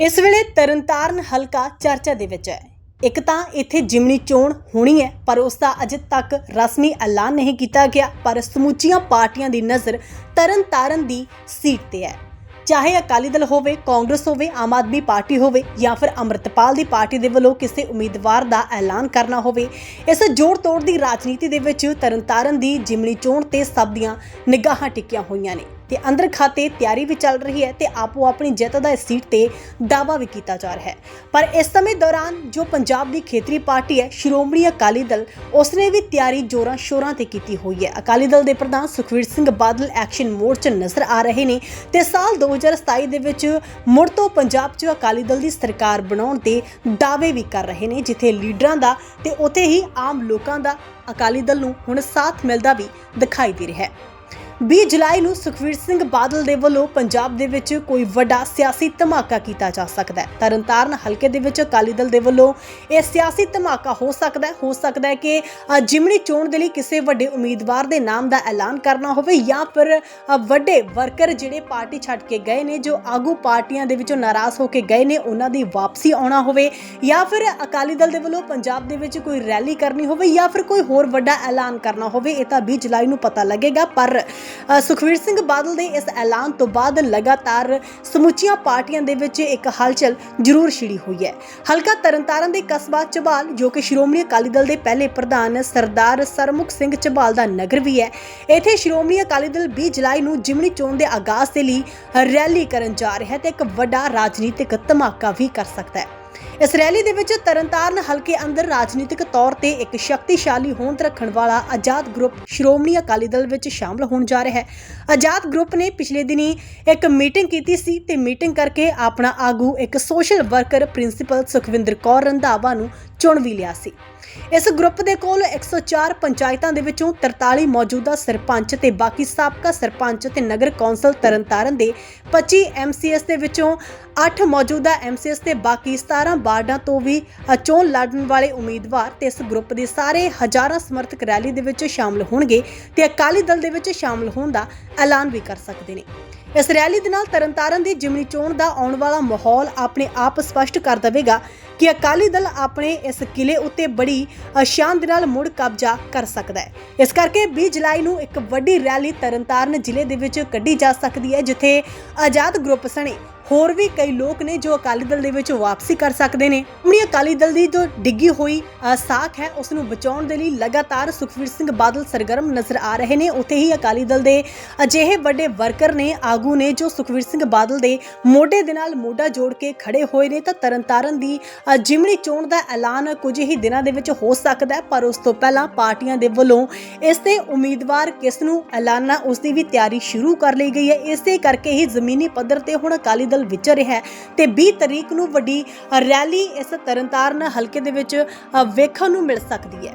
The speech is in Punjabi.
ਇਸ ਵੇਲੇ ਤਰਨਤਾਰਨ ਹਲਕਾ ਚਰਚਾ ਦੇ ਵਿੱਚ ਹੈ। ਇੱਕ ਤਾਂ ਇੱਥੇ ਜਿਮਨੀ ਚੋਣ ਹੋਣੀ ਹੈ, ਪਰ ਉਸ ਦਾ ਅਜੇ ਤੱਕ ਰਸਮੀ ਐਲਾਨ ਨਹੀਂ ਕੀਤਾ ਗਿਆ, ਪਰ ਸਮੁੱਚੀਆਂ ਪਾਰਟੀਆਂ ਦੀ ਨਜ਼ਰ ਤਰਨਤਾਰਨ ਦੀ ਸੀਟ ਤੇ ਹੈ। ਚਾਹੇ ਅਕਾਲੀ ਦਲ ਹੋਵੇ, ਕਾਂਗਰਸ ਹੋਵੇ, ਆਮ ਆਦਮੀ ਪਾਰਟੀ ਹੋਵੇ, ਜਾਂ ਫਿਰ ਅੰਮ੍ਰਿਤਪਾਲ ਦੀ ਪਾਰਟੀ ਦੇ ਵੱਲੋਂ ਕਿਸੇ ਉਮੀਦਵਾਰ ਦਾ ਐਲਾਨ ਕਰਨਾ ਹੋਵੇ, ਇਸ ਜੋੜ ਤੋੜ ਦੀ ਰਾਜਨੀਤੀ ਦੇ ਵਿੱਚ ਤਰਨਤਾਰਨ ਦੀ ਜਿਮਨੀ ਚੋਣ ਤੇ ਸਭ ਦੀਆਂ ਨਿਗਾਹਾਂ ਟਿਕੀਆਂ ਹੋਈਆਂ ਨੇ। ਤੇ ਅੰਦਰ ਖਾਤੇ ਤਿਆਰੀ ਵੀ ਚੱਲ ਰਹੀ ਹੈ ਤੇ ਆਪੋ ਆਪਣੀ ਜਿੱਤ ਦਾ ਇਸ ਸੀਟ ਤੇ ਦਾਅਵਾ ਵੀ ਕੀਤਾ ਜਾ ਰਿਹਾ ਹੈ। ਪਰ ਇਸ ਸਮੇਂ ਦੌਰਾਨ ਜੋ ਪੰਜਾਬ ਦੀ ਖੇਤਰੀ ਪਾਰਟੀ ਹੈ, ਸ਼੍ਰੋਮਣੀ ਅਕਾਲੀ ਦਲ, ਉਸਨੇ ਵੀ ਤਿਆਰੀ ਜੋਰਾਂ ਸ਼ੋਰਾਂ ਤੇ ਕੀਤੀ ਹੋਈ ਹੈ। ਅਕਾਲੀ ਦਲ ਦੇ ਪ੍ਰਧਾਨ ਸੁਖਵੀਰ ਸਿੰਘ ਬਾਦਲ ਐਕਸ਼ਨ ਮੋਡ 'ਚ ਨਜ਼ਰ ਆ ਰਹੇ ਨੇ ਤੇ ਸਾਲ 2027 ਦੇ ਵਿੱਚ ਮੁੜ ਤੋਂ ਪੰਜਾਬ 'ਚ ਅਕਾਲੀ ਦਲ ਦੀ ਸਰਕਾਰ ਬਣਾਉਣ ਦੇ ਦਾਅਵੇ ਵੀ ਕਰ ਰਹੇ ਨੇ, ਜਿੱਥੇ ਲੀਡਰਾਂ ਦਾ ਤੇ ਉੱਥੇ ਹੀ ਆਮ ਲੋਕਾਂ ਦਾ ਅਕਾਲੀ ਦਲ ਨੂੰ ਹੁਣ ਸਾਥ ਮਿਲਦਾ ਵੀ ਦਿਖਾਈ ਦੇ ਰਿਹਾ ਹੈ। 20 ਜੁਲਾਈ ਨੂੰ ਸੁਖਵੀਰ ਸਿੰਘ ਬਾਦਲ ਦੇ ਵੱਲੋਂ ਪੰਜਾਬ ਦੇ ਵਿੱਚ ਕੋਈ ਵੱਡਾ ਸਿਆਸੀ ਧਮਾਕਾ ਕੀਤਾ ਜਾ ਸਕਦਾ ਹੈ। ਤਰਨਤਾਰਨ ਹਲਕੇ ਦੇ ਵਿੱਚ ਅਕਾਲੀ ਦਲ ਦੇ ਵੱਲੋਂ ਇਹ ਸਿਆਸੀ ਧਮਾਕਾ ਹੋ ਸਕਦਾ ਹੈ। ਹੋ ਸਕਦਾ ਹੈ ਕਿ ਅ, ਜਿਮਣੀ ਚੋਣ ਦੇ ਲਈ ਕਿਸੇ ਵੱਡੇ ਉਮੀਦਵਾਰ ਦੇ ਨਾਮ ਦਾ ਐਲਾਨ ਕਰਨਾ ਹੋਵੇ ਜਾਂ ਫਿਰ ਵੱਡੇ ਵਰਕਰ ਜਿਹੜੇ ਪਾਰਟੀ ਛੱਡ ਕੇ ਗਏ ਨੇ ਜੋ ਆਗੂ ਪਾਰਟੀਆਂ ਦੇ ਵਿੱਚੋਂ ਨਾਰਾਜ਼ ਹੋ ਕੇ ਗਏ ਨੇ ਉਹਨਾਂ ਦੀ ਵਾਪਸੀ ਆਉਣਾ ਹੋਵੇ ਜਾਂ ਫਿਰ ਅਕਾਲੀ ਦਲ ਦੇ ਵੱਲੋਂ ਪੰਜਾਬ ਦੇ ਵਿੱਚ ਕੋਈ ਰੈਲੀ ਕਰਨੀ ਹੋਵੇ ਜਾਂ ਫਿਰ ਕੋਈ ਹੋਰ ਵੱਡਾ ਐਲਾਨ ਕਰਨਾ ਹੋਵੇ ਇਹ ਤਾਂ 20 ਜੁਲਾਈ ਨੂੰ ਪਤਾ ਲੱਗੇਗਾ। ਪਰ ਸੁਖਵੀਰ ਸਿੰਘ ਬਾਦਲ ਦੇ ਇਸ ਐਲਾਨ ਤੋਂ ਬਾਅਦ ਲਗਾਤਾਰ ਸਮੁੱਚੀਆਂ ਪਾਰਟੀਆਂ ਦੇ ਵਿੱਚ ਇੱਕ ਹਲਚਲ ਜ਼ਰੂਰ ਛਿੜੀ ਹੋਈ ਹੈ। ਹਲਕਾ ਤਰਨਤਾਰਨ ਦੇ ਕਸਬਾ ਚਬਾਲ, ਜੋ ਕਿ ਸ਼੍ਰੋਮਣੀ ਅਕਾਲੀ ਦਲ ਦੇ ਪਹਿਲੇ ਪ੍ਰਧਾਨ ਸਰਦਾਰ ਸਰਮੁਖ ਸਿੰਘ ਚਬਾਲ ਦਾ ਨਗਰ ਵੀ ਹੈ, ਇੱਥੇ ਸ਼੍ਰੋਮਣੀ ਅਕਾਲੀ ਦਲ 20 ਜੁਲਾਈ ਨੂੰ ਜਿਮਣੀ ਚੋਣ ਦੇ ਆਗਾਜ਼ ਦੇ ਲਈ ਰੈਲੀ ਕਰਨ ਜਾ ਰਿਹਾ ਹੈ ਤੇ ਇੱਕ ਵੱਡਾ ਰਾਜਨੀਤਿਕ ਧਮਾਕਾ ਵੀ ਕਰ ਸਕਦਾ ਹੈ। ਇਸ ਰੈਲੀ ਦੇ ਵਿੱਚ ਤਰਨਤਾਰਨ ਹਲਕੇ ਅੰਦਰ ਰਾਜਨੀਤਿਕ ਤੌਰ ਤੇ ਇੱਕ ਸ਼ਕਤੀਸ਼ਾਲੀ ਹੋਂਦ ਰੱਖਣ ਵਾਲਾ ਆਜ਼ਾਦ ਗਰੁੱਪ ਸ਼੍ਰੋਮਣੀ ਅਕਾਲੀ ਦਲ ਵਿੱਚ ਸ਼ਾਮਲ ਹੋਣ ਜਾ ਰਿਹਾ ਹੈ। ਆਜ਼ਾਦ ਗਰੁੱਪ ਨੇ ਪਿਛਲੇ ਦਿਨੀ ਇੱਕ ਮੀਟਿੰਗ ਕੀਤੀ ਸੀ ਤੇ ਮੀਟਿੰਗ ਕਰਕੇ ਆਪਣਾ ਆਗੂ ਇੱਕ social worker principal Sukhwinder Kaur Randhawa ਨੂੰ ਚੁਣ ਵੀ ਲਿਆ ਸੀ। ਇਸ ਗਰੁੱਪ ਦੇ ਕੋਲ 104 ਪੰਚਾਇਤਾਂ ਦੇ ਵਿੱਚੋਂ 43 ਮੌਜੂਦਾ ਸਰਪੰਚ ਤੇ ਬਾਕੀ ਸਾਬਕਾ ਸਰਪੰਚ ਤੇ ਨਗਰ ਕੌਂਸਲ ਤਰਨਤਾਰਨ ਦੇ 25 ਐਮਸੀਐਸ ਦੇ ਵਿੱਚੋਂ 8 ਮੌਜੂਦਾ ਐਮਸੀਐਸ ਤੇ ਬਾਕੀ 17 ਵਾਰਡਾਂ ਤੋਂ ਵੀ ਚੋਣ ਲੜਨ ਵਾਲੇ ਉਮੀਦਵਾਰ ਤੇ ਇਸ ਗਰੁੱਪ ਦੇ ਸਾਰੇ ਹਜ਼ਾਰਾਂ ਸਮਰਥਕ ਰੈਲੀ ਦੇ ਵਿੱਚ ਸ਼ਾਮਲ ਹੋਣਗੇ ਤੇ ਅਕਾਲੀ ਦਲ ਦੇ ਵਿੱਚ ਸ਼ਾਮਲ ਹੋਣ ਦਾ ਐਲਾਨ ਵੀ ਕਰ ਸਕਦੇ ਨੇ। ਇਸ ਰੈਲੀ ਦੇ ਨਾਲ ਤਰਨਤਾਰਨ ਦੀ ਜਿਮਨੀ ਚੋਣ ਦਾ ਆਉਣ ਵਾਲਾ ਮਾਹੌਲ ਆਪਣੇ ਆਪ ਸਪਸ਼ਟ ਕਰ ਦੇਵੇਗਾ। ਕਿ ਅਕਾਲੀ ਦਲ ਆਪਣੇ ਇਸ ਕਿਲੇ ਉੱਤੇ ਬੜੀ ਅ, ਸ਼ਾਨ ਦੇ ਨਾਲ ਮੁੜ ਕਬਜ਼ਾ ਕਰ ਸਕਦਾ ਹੈ। ਇਸ ਕਰਕੇ 20 ਜੁਲਾਈ ਨੂੰ ਇੱਕ ਵੱਡੀ ਰੈਲੀ ਤਰਨਤਾਰਨ ਜ਼ਿਲ੍ਹੇ ਦੇ ਵਿੱਚ ਕੱਢੀ ਜਾ ਸਕਦੀ ਹੈ ਜਿੱਥੇ ਆਜ਼ਾਦ ਗਰੁੱਪ ਸਣੇ ਹੋਰ ਵੀ ਕਈ ਲੋਕ ਨੇ ਜੋ ਅਕਾਲੀ ਦਲ ਦੇ ਵਿੱਚ ਵਾਪਸੀ ਕਰ ਸਕਦੇ ਨੇ। ਆਪਣੀ ਅਕਾਲੀ ਦਲ ਦੀ ਜੋ ਡਿੱਗੀ ਹੋਈ ਸਾਖ ਹੈ ਉਸ ਨੂੰ ਬਚਾਉਣ ਦੇ ਲਈ ਲਗਾਤਾਰ ਸੁਖਵੀਰ ਸਿੰਘ ਬਾਦਲ ਸਰਗਰਮ ਨਜ਼ਰ ਆ ਰਹੇ ਨੇ। ਉੱਥੇ ਹੀ ਅਕਾਲੀ ਦਲ ਦੇ ਅਜਿਹੇ ਵੱਡੇ ਵਰਕਰ ਨੇ ਆਗੂ ਨੇ ਜੋ ਸੁਖਵੀਰ ਸਿੰਘ ਬਾਦਲ ਦੇ ਮੋਢੇ ਦੇ ਨਾਲ ਮੋਢਾ ਜੋੜ ਕੇ ਖੜੇ ਹੋਏ ਨੇ ਤਾਂ ਤਰਨਤਾਰਨ ਦੀ ਅ, ਜਿਮਣੀ ਚੋਣ ਦਾ ਐਲਾਨ ਕੁਝ ਹੀ ਦਿਨਾਂ ਦੇ ਵਿੱਚ ਹੋ ਸਕਦਾ ਹੈ ਪਰ ਉਸ ਤੋਂ ਪਹਿਲਾਂ ਪਾਰਟੀਆਂ ਦੇ ਵੱਲੋਂ ਇਸ ਦੇ ਉਮੀਦਵਾਰ ਕਿਸ ਨੂੰ ਐਲਾਨਣਾ ਉਸ ਦੀ ਵੀ ਤਿਆਰੀ ਸ਼ੁਰੂ ਕਰ ਲਈ ਗਈ ਹੈ। ਇਸੇ ਕਰਕੇ ਹੀ ਜ਼ਮੀਨੀ ਪੱਧਰ ਤੇ ਹੁਣ ਅਕਾਲੀ ਦਲ ਵਿਚਰ ਰਿਹਾ ਹੈ। ਤੇ 20 ਤਰੀਕ ਨੂੰ ਵੱਡੀ ਰੈਲੀ ਇਸ ਤਰਨਤਾਰਨ ਹਲਕੇ ਦੇ ਵਿੱਚ ਵੇਖਣ ਨੂੰ ਮਿਲ ਸਕਦੀ ਹੈ।